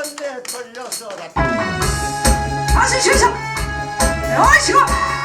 연내 돌려서 다시 주소 어이구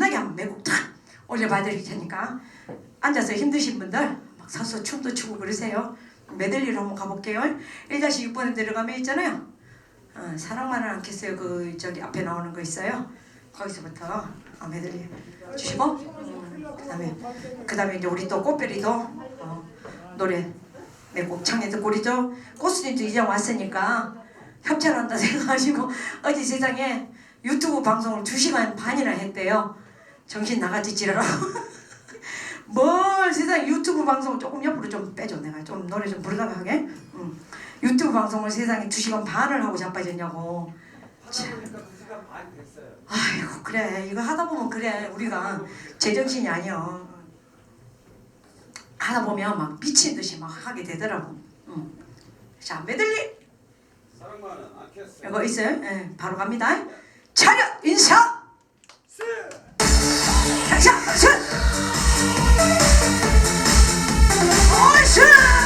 신나게 한번 매국 탁 올려봐 드릴 테니까. 앉아서 힘드신 분들 막 서서 춤도 추고 그러세요. 메들리로 한번 가볼게요. 1-6번에 들어가면 있잖아요. 어, 사랑만은 않겠어요. 그 저기 앞에 나오는 거 있어요. 거기서부터 어, 메들리 주시고 음, 그다음에 그다음에 이제 우리 또 꽃별이도 어, 노래 내곡 창에 듣고 우리 저 꽃순이도 이제 왔으니까 협찬한다 생각하시고 어제 세상에 유튜브 방송을 2시간 반이나 했대요 정신 나가지 지라라고. 뭘 세상에 유튜브 방송을 조금 옆으로 좀 빼줘 내가. 좀 노래 좀 부르다가 하게? 응. 유튜브 방송을 세상에 2시간 반을 하고 자빠졌냐고. 아이고 그래. 이거 하다 보면 그래 우리가. 제정신이 아니야 하다 보면 막 미친 듯이 막 하게 되더라고. 응. 자 메들리. 이거 있어요? 예, 바로 갑니다. 차렷 인사 행사 승얼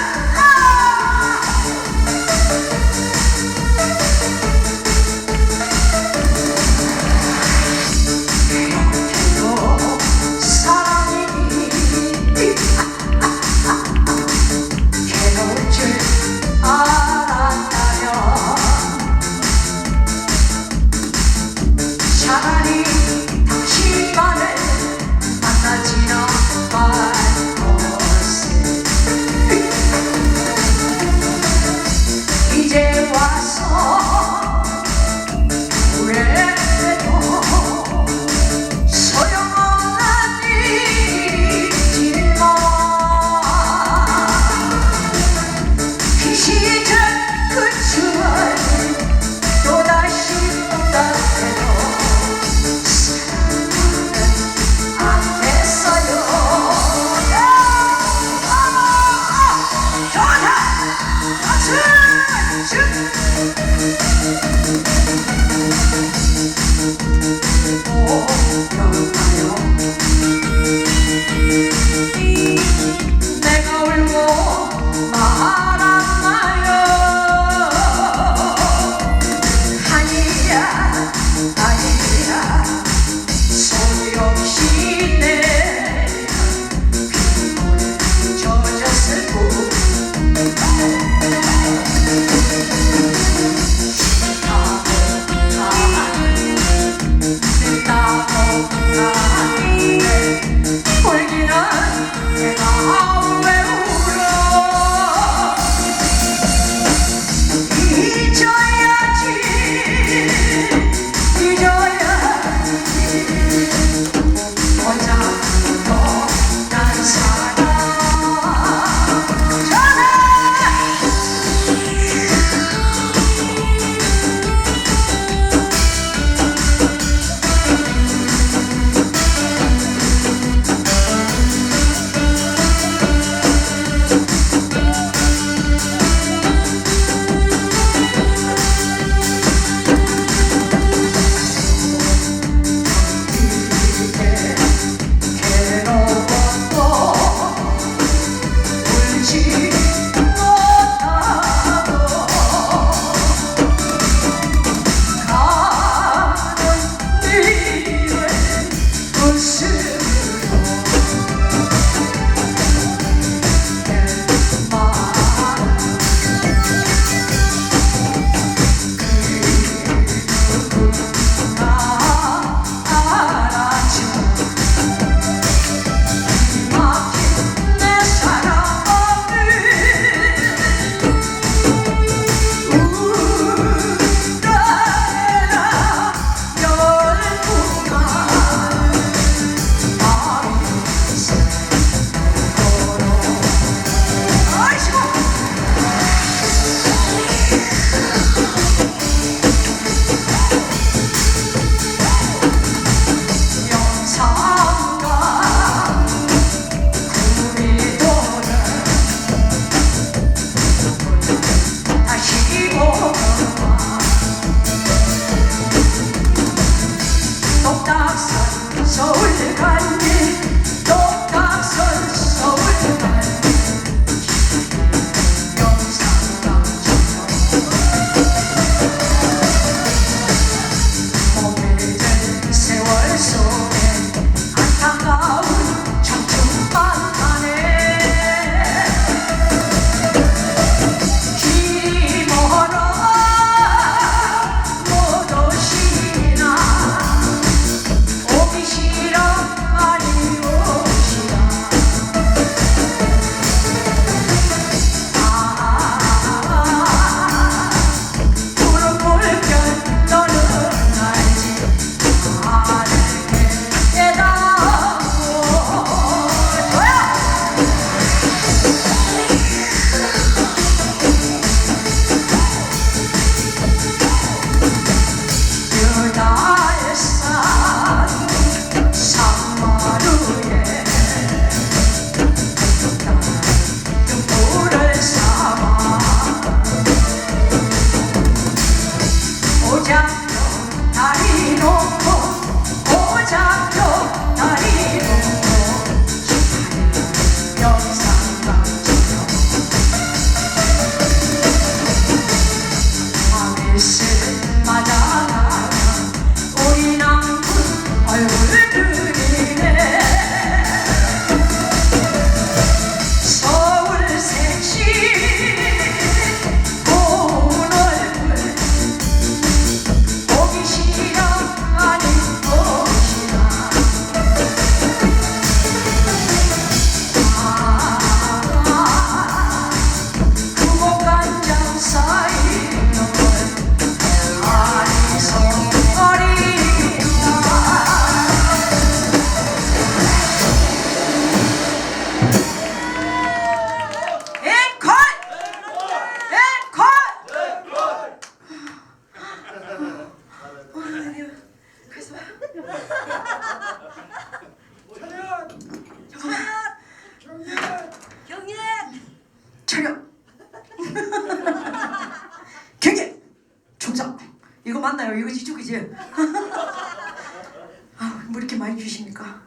이렇게 많이 주십니까?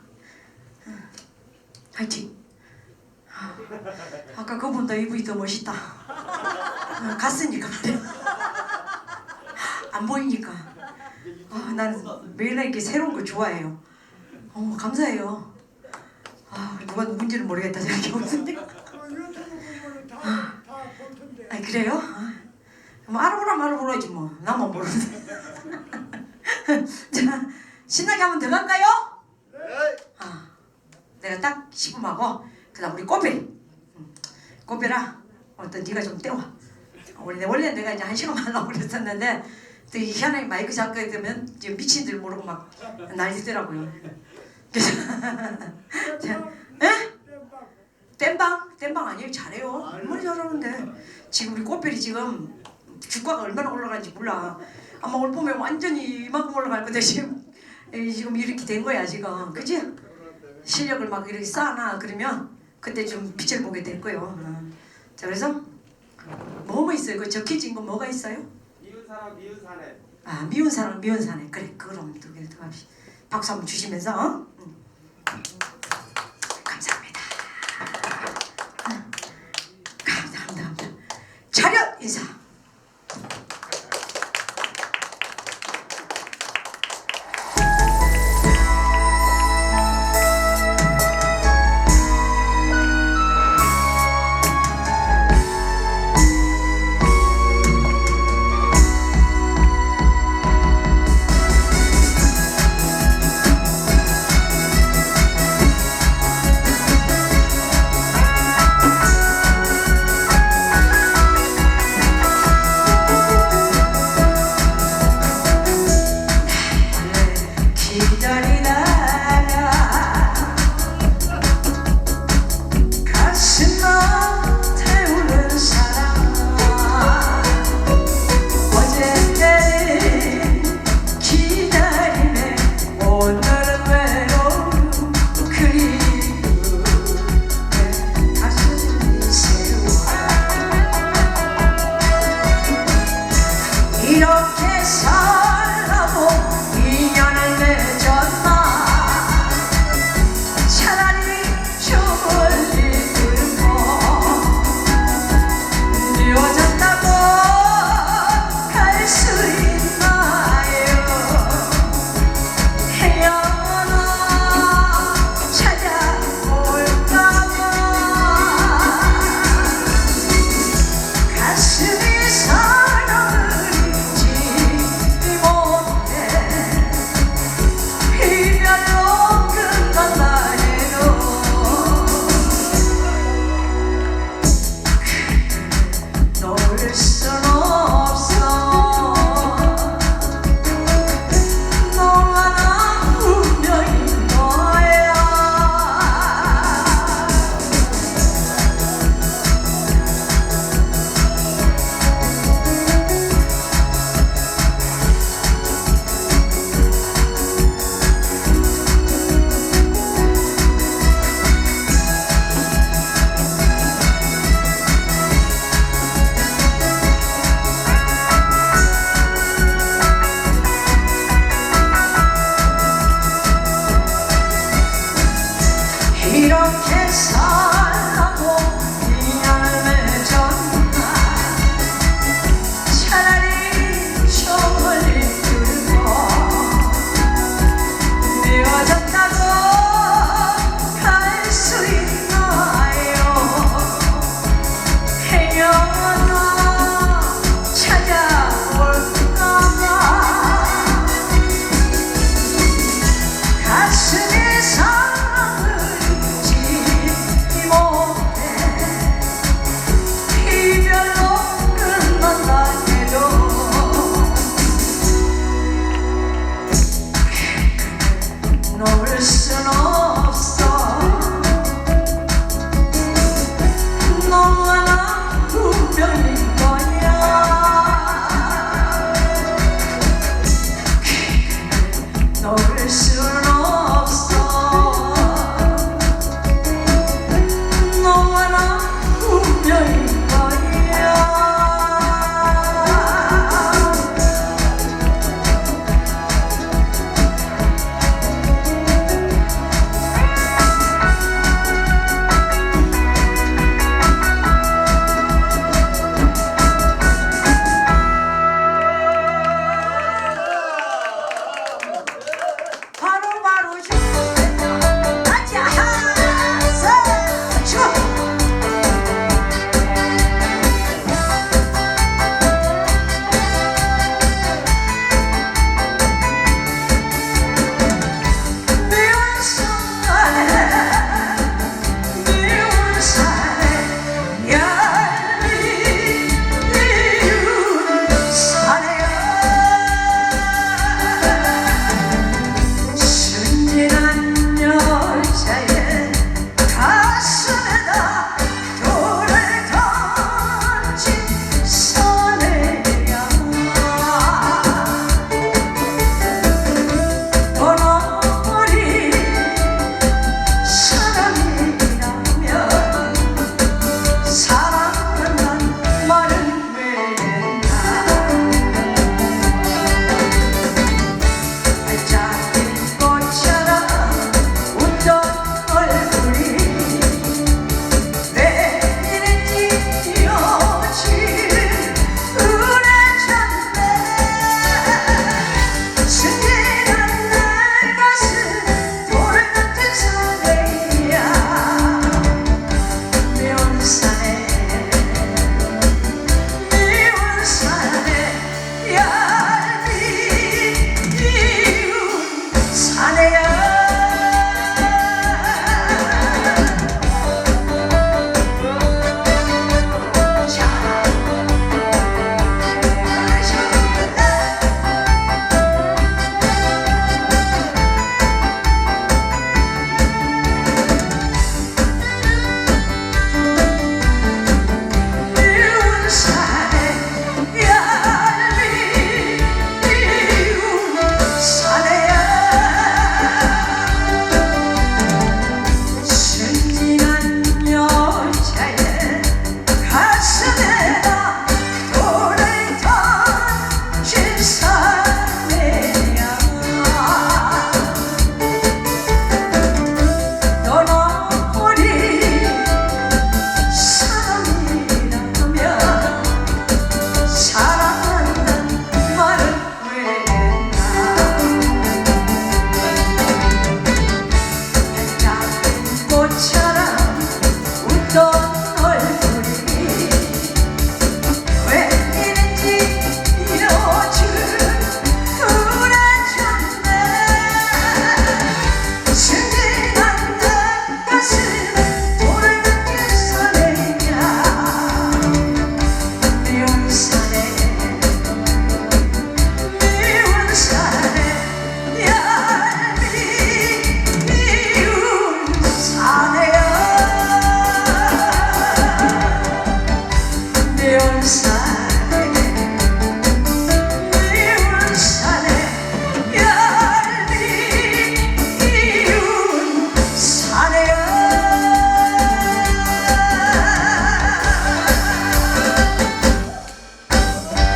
화이팅. 아, 아까 그분보다 이분이 더 멋있다. 아, 갔으니까. 안 보이니까. 아, 나는 매일 이렇게 새로운 거 좋아해요. 어, 감사해요. 아, 누가 누군지는 모르겠다 생각이 없는데. 아, 그래요? 아, 뭐 알아보라면 알아보라지 뭐. 나만 모르는데. 자, 신나게 한번 들어갈까요? 네. 아, 내가 딱 10분 하고 그다음 우리 음, 꽃배라 어떤 네가 좀 떼와 원래 원래 내가 이제 한 시간 하려고 그랬었는데 또 희한하게 마이크 잡고 되면 지금 미친 줄 모르고 막 난리더라고요. 그래서. 땜방? 땜방 아니에요. 잘해요. 얼마나 잘하는데. 지금 우리 꽃배리 지금 주가가 얼마나 올라가는지 몰라. 아마 올 봄에 완전히 이만큼 올라갈 건데 지금. 에, 지금 이렇게 된 거야 지금 그지? 실력을 막 이렇게 쌓아놔 그러면 그때 좀 빛을 보게 될 거예요 어. 자 그래서 뭐뭐 있어요? 그 적혀진 거 뭐가 있어요? 미운 사람 미운 사내. 아 미운 사람 미운 사내 그래 그럼 또 그래 또 합시 박수 한번 주시면서 어? 응.